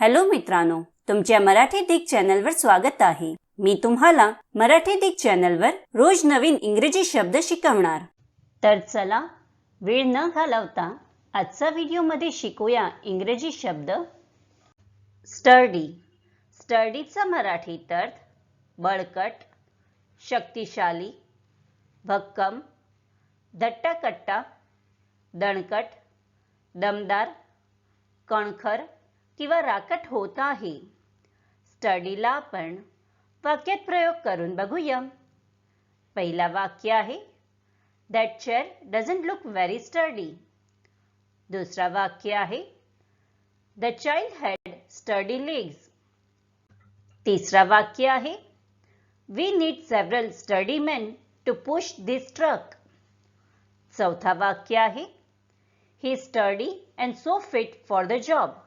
Hello मित्रांनो तुमच्या मराठी दिग चॅनलवर स्वागत आहे. मी तुम्हाला मराठी दिग चॅनलवर रोज नवीन इंग्रजी शब्द शिकवणार. तर चला वेळ न घालवता आजचा व्हिडिओमध्ये शिकूया इंग्रजी शब्द. स्टर्डी. स्टर्डीचा मराठीत अर्थ बळकट शक्तिशाली भक्कम धट्टाकट्टा दणकट दमदार कणखर किंवा राकट होत आहे. स्टडीला आपण वाक्यात प्रयोग करून बघूया. पहिला वाक्य आहे that chair doesn't look very sturdy दुसरा वाक्य आहे the child had sturdy legs तिसरा वाक्य आहे we need several sturdy men to push this truck चौथा वाक्य आहे he sturdy and so fit for the job